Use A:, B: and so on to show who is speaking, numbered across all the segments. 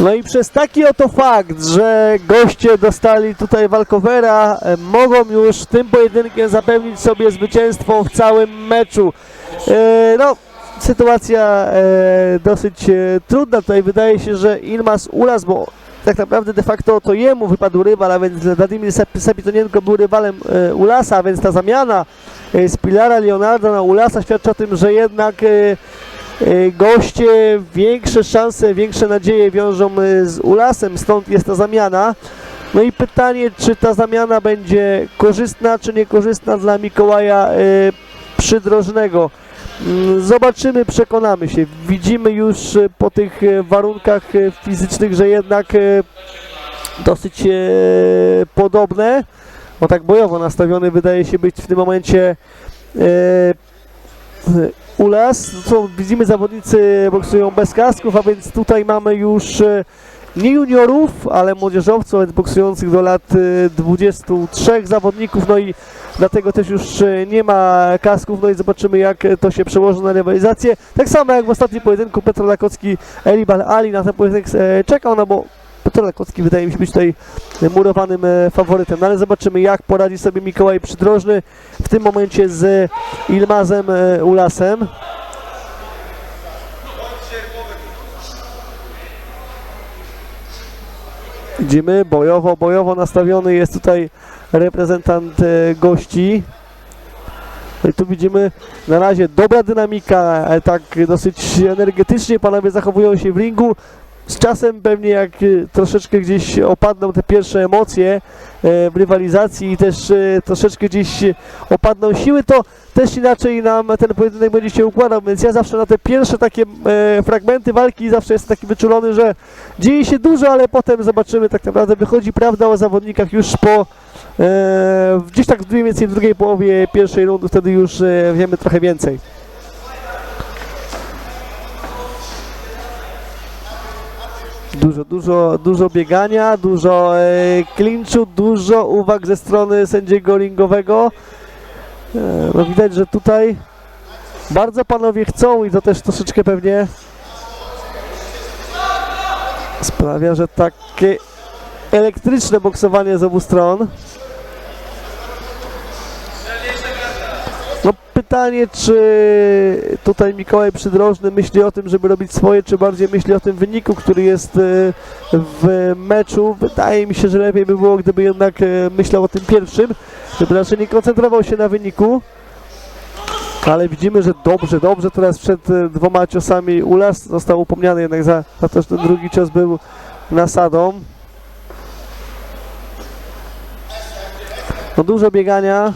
A: No i przez taki oto fakt, że goście dostali tutaj walkowera, e, mogą już tym pojedynkiem zapewnić sobie zwycięstwo w całym meczu. E, no, sytuacja e, dosyć trudna. Tutaj wydaje się, że Ilmas Ulas, bo tak naprawdę de facto to jemu wypadł rywal, a więc Władimir Sep- Sepitonienko był rywalem Ulasa, a więc ta zamiana z Pilara Leonardo na Ulasa świadczy o tym, że jednak Goście większe szanse, większe nadzieje wiążą e, z Ulasem, stąd jest ta zamiana. No i pytanie, czy ta zamiana będzie korzystna, czy niekorzystna dla Mikołaja e, Przydrożnego. Mm, Zobaczymy, przekonamy się. Widzimy już po tych warunkach fizycznych, że jednak dosyć podobne. Bo tak bojowo nastawiony wydaje się być w tym momencie e. No Co widzimy, zawodnicy boksują bez kasków, a więc tutaj mamy już e, nie juniorów, ale młodzieżowców, więc boksujących do lat e, 23 zawodników, no i dlatego też już e, nie ma kasków, no i zobaczymy jak e, to się przełoży na rywalizację. Tak samo jak w ostatnim pojedynku Petr Lakocki, Elibal Ali na ten pojedynek e, czekał, no bo Petr Lakocki wydaje mi się być tutaj murowanym e, faworytem, no ale zobaczymy jak poradzi sobie Mikołaj Przydrożny w tym momencie z Ilmazem e, Ulasem. Widzimy, bojowo, bojowo nastawiony jest tutaj reprezentant e, gości. No i tu widzimy na razie dobra dynamika, tak dosyć energetycznie panowie zachowują się w ringu. Z czasem pewnie jak e, troszeczkę gdzieś opadną te pierwsze emocje e, w rywalizacji i też e, troszeczkę gdzieś opadną siły, to też inaczej nam ten pojedynek będzie się układał, więc ja zawsze na te pierwsze takie e, fragmenty walki zawsze jestem taki wyczulony, że dzieje się dużo, ale potem zobaczymy tak naprawdę wychodzi prawda o zawodnikach już po gdzieś tak mniej więcej w drugiej połowie pierwszej rundy, wtedy już wiemy trochę więcej. Dużo, dużo, dużo biegania, dużo e, klinczu, dużo uwag ze strony sędziego ringowego. E, no widać, że tutaj bardzo panowie chcą i to też troszeczkę pewnie sprawia, że takie elektryczne boksowanie z obu stron. No pytanie, czy tutaj Mikołaj Przydrożny myśli o tym, żeby robić swoje, czy bardziej myśli o tym wyniku, który jest e, w meczu. Wydaje mi się, że lepiej by było, gdyby jednak e, myślał o tym pierwszym, żeby raczej nie koncentrował się na wyniku. Ale widzimy, że dobrze, dobrze teraz przed e, dwoma ciosami Ulas został upomniany jednak za, za to, że ten drugi cios był nasadą. No dużo biegania,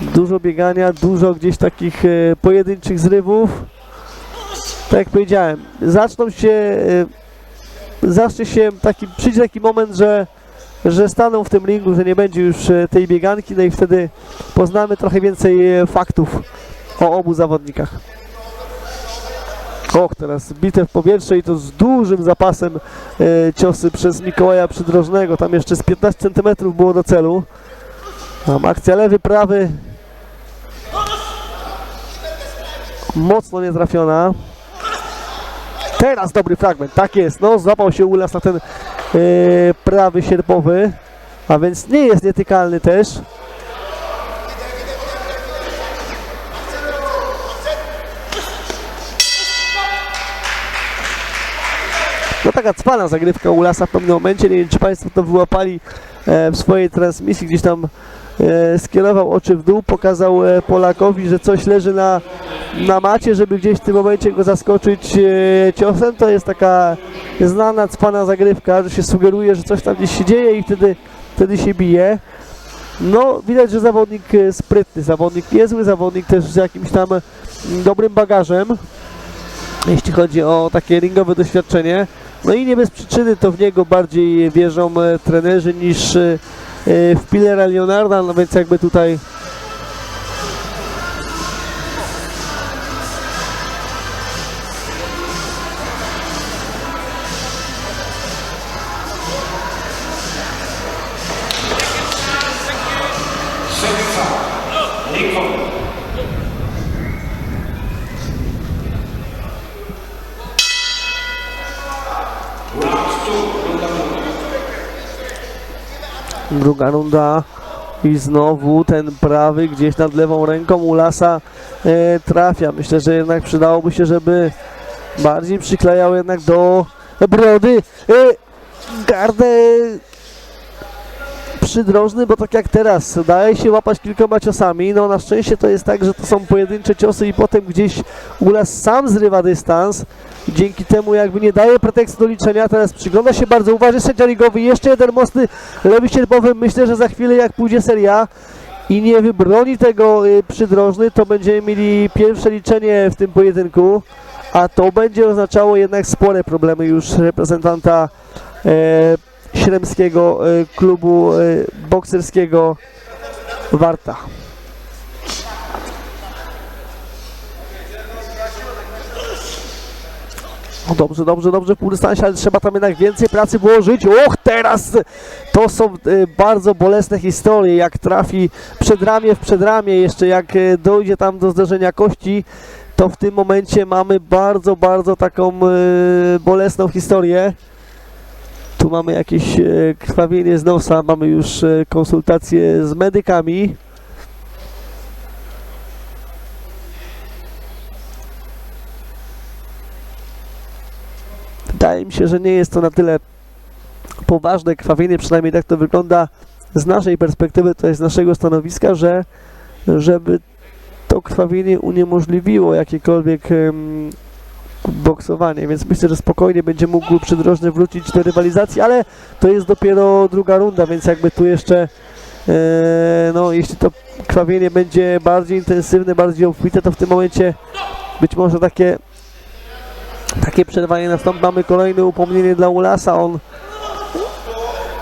A: dużo biegania, dużo gdzieś takich e, pojedynczych zrywów. Tak jak powiedziałem, zaczną się, e, zacznie się taki, przyjdzie taki moment, że, że staną w tym ringu, że nie będzie już e, tej bieganki, no i wtedy poznamy trochę więcej faktów o obu zawodnikach. Och, teraz bitew w powietrze i to z dużym zapasem e, ciosy przez Mikołaja Przydrożnego. Tam jeszcze z 15 cm było do celu. Tam akcja lewy, prawy. Mocno nietrafiona. Teraz dobry fragment, tak jest. No, złapał się Ulas na ten e, prawy sierpowy, a więc nie jest nietykalny też. No taka cwana zagrywka Ulasa w pewnym momencie, nie wiem czy Państwo to wyłapali e, w swojej transmisji, gdzieś tam skierował oczy w dół, pokazał e, Polakowi, że coś leży na, na macie, żeby gdzieś w tym momencie go zaskoczyć e, ciosem. To jest taka znana cwana zagrywka, że się sugeruje, że coś tam gdzieś się dzieje i wtedy, wtedy się bije. No, widać, że zawodnik e, sprytny, zawodnik niezły, zawodnik też z jakimś tam mm, dobrym bagażem, jeśli chodzi o takie ringowe doświadczenie. No i nie bez przyczyny to w niego bardziej wierzą e, trenerzy niż e, e, w Pillera Leonarda, no więc jakby tutaj Druga runda i znowu ten prawy gdzieś nad lewą ręką Ulasa e, trafia. Myślę, że jednak przydałoby się, żeby bardziej przyklejał jednak do brody e, gardę przydrożny, bo tak jak teraz daje się łapać kilkoma ciosami, no na szczęście to jest tak, że to są pojedyncze ciosy i potem gdzieś Ulas sam zrywa dystans. Dzięki temu jakby nie daje pretekstu do liczenia, teraz przygląda się bardzo uważnie sędzia jeszcze jeden mocny lewy sierpowy, myślę, że za chwilę jak pójdzie seria i nie wybroni tego y, przydrożny, to będziemy mieli pierwsze liczenie w tym pojedynku, a to będzie oznaczało jednak spore problemy już reprezentanta e, śremskiego e, klubu e, bokserskiego Warta. No dobrze, dobrze, dobrze w półdystansie, ale trzeba tam jednak więcej pracy włożyć. Och, teraz to są e, bardzo bolesne historie, jak trafi przedramię w przedramię, jeszcze jak e, dojdzie tam do zderzenia kości, to w tym momencie mamy bardzo, bardzo taką e, bolesną historię. Tu mamy jakieś e, krwawienie z nosa, mamy już e, konsultacje z medykami. Wydaje mi się, że nie jest to na tyle poważne krwawienie, przynajmniej tak to wygląda z naszej perspektywy, to jest z naszego stanowiska, że żeby to krwawienie uniemożliwiło jakiekolwiek boksowanie, więc myślę, że spokojnie będzie mógł przydrożny wrócić do rywalizacji, ale to jest dopiero druga runda, więc jakby tu jeszcze e, no jeśli to krwawienie będzie bardziej intensywne, bardziej obfite, to w tym momencie być może takie takie przerwanie nastąpi. Mamy kolejne upomnienie dla Ulasa, on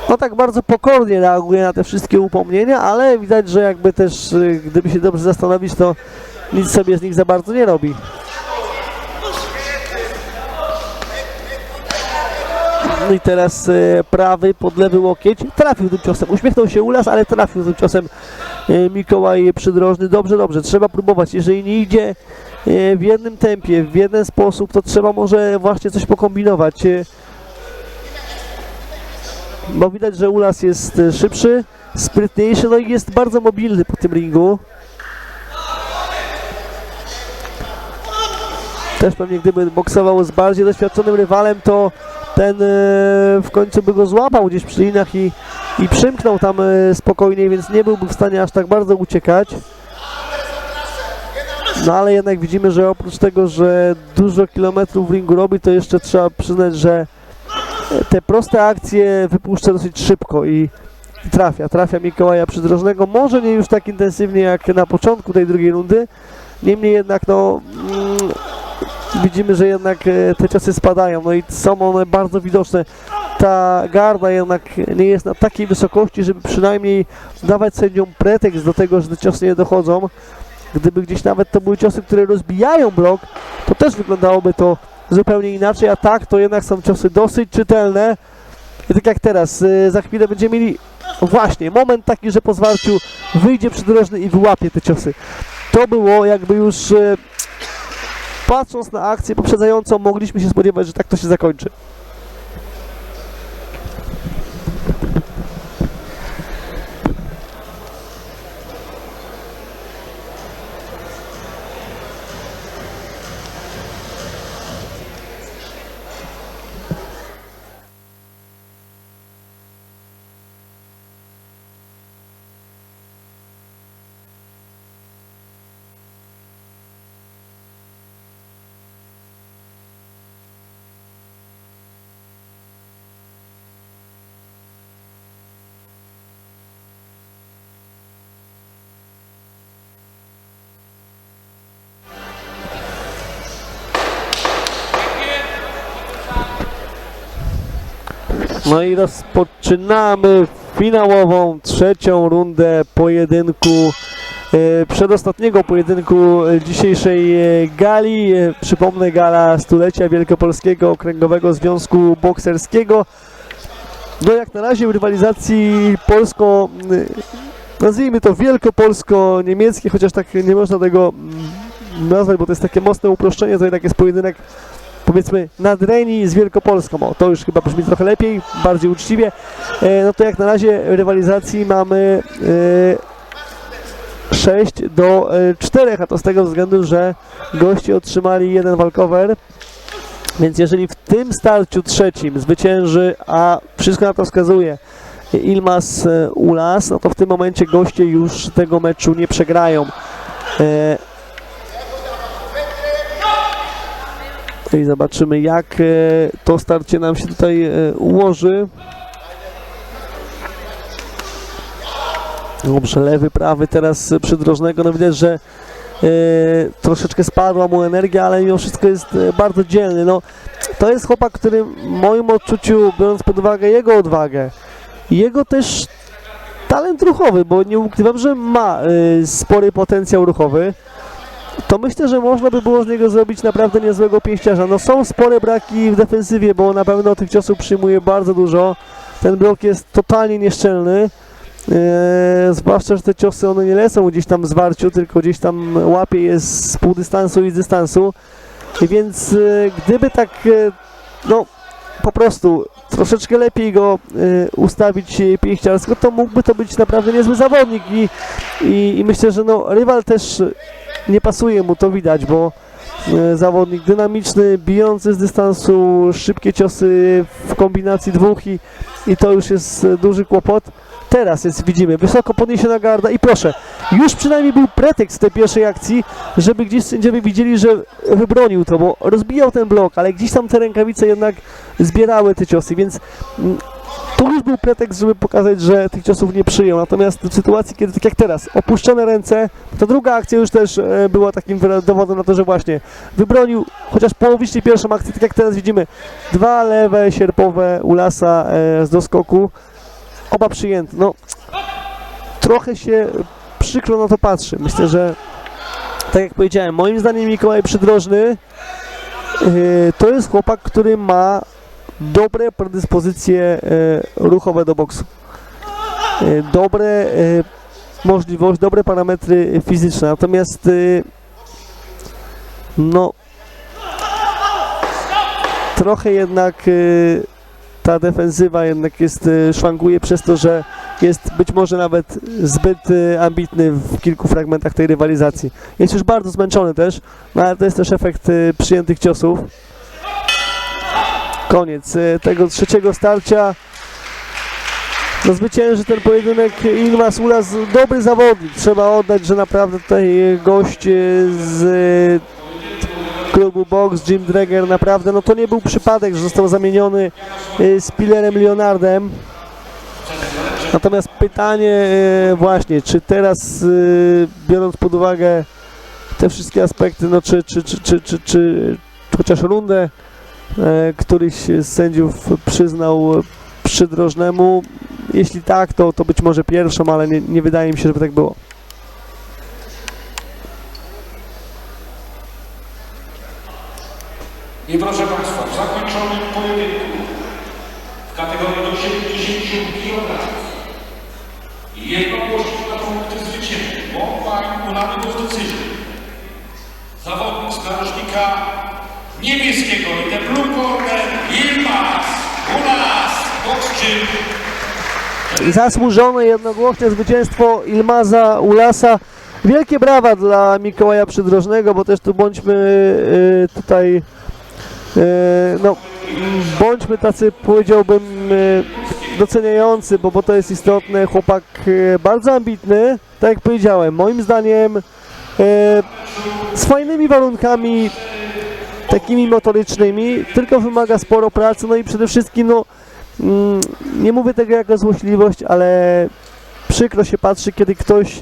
A: no tak bardzo pokornie reaguje na te wszystkie upomnienia, ale widać, że jakby też, y, gdyby się dobrze zastanowić, to nic sobie z nich za bardzo nie robi. No i teraz e, prawy pod lewy łokieć. Trafił tym ciosem. Uśmiechnął się Ulas, ale trafił tym ciosem e, Mikołaj Przydrożny. Dobrze, dobrze. Trzeba próbować. Jeżeli nie idzie e, w jednym tempie, w jeden sposób, to trzeba może właśnie coś pokombinować. Bo widać, że Ulas jest szybszy, sprytniejszy, no i jest bardzo mobilny po tym ringu. Też pewnie gdyby boksował z bardziej doświadczonym rywalem, to ten e, w końcu by go złapał gdzieś przy linach i, i przymknął tam e, spokojniej, więc nie byłby w stanie aż tak bardzo uciekać. No ale jednak widzimy, że oprócz tego, że dużo kilometrów w ringu robi, to jeszcze trzeba przyznać, że e, te proste akcje wypuszcza dosyć szybko i, trafia. Trafia Mikołaja Przydrożnego. Może nie już tak intensywnie jak na początku tej drugiej rundy, niemniej jednak no widzimy, że jednak e, te ciosy spadają, no i są one bardzo widoczne. Ta garda jednak nie jest na takiej wysokości, żeby przynajmniej dawać sędziom pretekst do tego, że te ciosy nie dochodzą. Gdyby gdzieś nawet to były ciosy, które rozbijają blok, to też wyglądałoby to zupełnie inaczej, a tak to jednak są ciosy dosyć czytelne. I tak jak teraz, e, za chwilę będziemy mieli właśnie moment taki, że po zwarciu wyjdzie przydrożny i wyłapie te ciosy. To było jakby już e, patrząc na akcję poprzedzającą, mogliśmy się spodziewać, że tak to się zakończy. No i rozpoczynamy finałową, trzecią rundę pojedynku, e, przedostatniego pojedynku dzisiejszej e, gali. E, Przypomnę, gala stulecia Wielkopolskiego Okręgowego Związku Bokserskiego. No jak na razie w rywalizacji polsko, nazwijmy to wielkopolsko-niemieckie, chociaż tak nie można tego mm, nazwać, bo to jest takie mocne uproszczenie, to jednak jest pojedynek powiedzmy nadreni z Wielkopolską. O, to już chyba brzmi trochę lepiej, bardziej uczciwie. E, no to jak na razie rywalizacji mamy e, 6 do e, 4, a to z tego względu, że goście otrzymali jeden walkover. Więc jeżeli w tym starciu trzecim zwycięży, a wszystko na to wskazuje, Ilmas e, Ulas, no to w tym momencie goście już tego meczu nie przegrają. E, I zobaczymy jak e, to starcie nam się tutaj e, ułoży. Dobrze, lewy, prawy teraz przydrożnego. No widać, że e, troszeczkę spadła mu energia, ale mimo wszystko jest bardzo dzielny. No, to jest chłopak, który w moim odczuciu, biorąc pod uwagę jego odwagę, jego też talent ruchowy, bo nie ukrywam, że ma spory potencjał ruchowy, to myślę, że można by było z niego zrobić naprawdę niezłego pięściarza. No są spore braki w defensywie, bo na pewno tych ciosów przyjmuje bardzo dużo. Ten blok jest totalnie nieszczelny. E, zwłaszcza, że te ciosy one nie lecą gdzieś tam w zwarciu, tylko gdzieś tam łapie je z pół dystansu i z dystansu. Więc e, gdyby tak, e, no po prostu troszeczkę lepiej go y, ustawić pięściarsko, to mógłby to być naprawdę niezły zawodnik i, i, i myślę, że no, rywal też nie pasuje mu, to widać, bo y, zawodnik dynamiczny, bijący z dystansu, szybkie ciosy w kombinacji dwóch i, i to już jest y, duży kłopot. Teraz jest, widzimy, wysoko podniesiona garda i proszę, już przynajmniej był pretekst tej pierwszej akcji, żeby gdzieś sędziowie widzieli, że wybronił to, bo rozbijał ten blok, ale gdzieś tam te rękawice jednak zbierały te ciosy, więc mm, to już był pretekst, żeby pokazać, że tych ciosów nie przyjął. Natomiast w sytuacji, kiedy tak jak teraz, opuszczone ręce, to druga akcja już też e, była takim dowodem na to, że właśnie wybronił chociaż połowicznie pierwszą akcję, tak jak teraz widzimy, dwa lewe sierpowe Ulasa e, z doskoku, oba przyjęte. No, trochę się przykro na to patrzy. Myślę, że tak jak powiedziałem, moim zdaniem Mikołaj Przydrożny yy, to jest chłopak, który ma dobre predyspozycje yy, ruchowe do boksu. Yy, dobre yy, możliwości, dobre parametry fizyczne. Natomiast no trochę jednak ta defensywa jednak jest, szwankuje przez to, że jest być może nawet zbyt ambitny w kilku fragmentach tej rywalizacji. Jest już bardzo zmęczony też, no ale to jest też efekt przyjętych ciosów. Koniec y, tego trzeciego starcia. No zwycięży ten pojedynek Ilmas Ulas, dobry zawodnik. Trzeba oddać, że naprawdę tutaj gość y, z y, klubu Box, Jim Dreger, naprawdę, no to nie był przypadek, że został zamieniony z Pillerem Leonardem. Natomiast pytanie właśnie, czy teraz, biorąc pod uwagę te wszystkie aspekty, no czy, czy, czy, czy, czy, czy chociaż rundę e, któryś z sędziów przyznał przydrożnemu, jeśli tak, to, to być może pierwszą, ale nie, nie wydaje mi się, żeby tak było.
B: I proszę Państwa, w zakończonym pojedynku w kategorii do 70 kg jednogłośnie na punkty zwycięży Bombaj Unany Gozdecydny. Zawodnik z narożnika niebieskiego i ten blue Yilmaz Ulas Boxczyn.
A: Zasłużone jednogłośne zwycięstwo Ilmaza Ulasa. Wielkie brawa dla Mikołaja Przydrożnego, bo też tu bądźmy y, tutaj y, no, bądźmy tacy powiedziałbym y, doceniający, bo, bo to jest istotne. Chłopak bardzo ambitny, tak jak powiedziałem, moim zdaniem z fajnymi warunkami takimi motorycznymi, tylko wymaga sporo pracy, no i przede wszystkim no mm, nie mówię tego jako złośliwość, ale przykro się patrzy, kiedy ktoś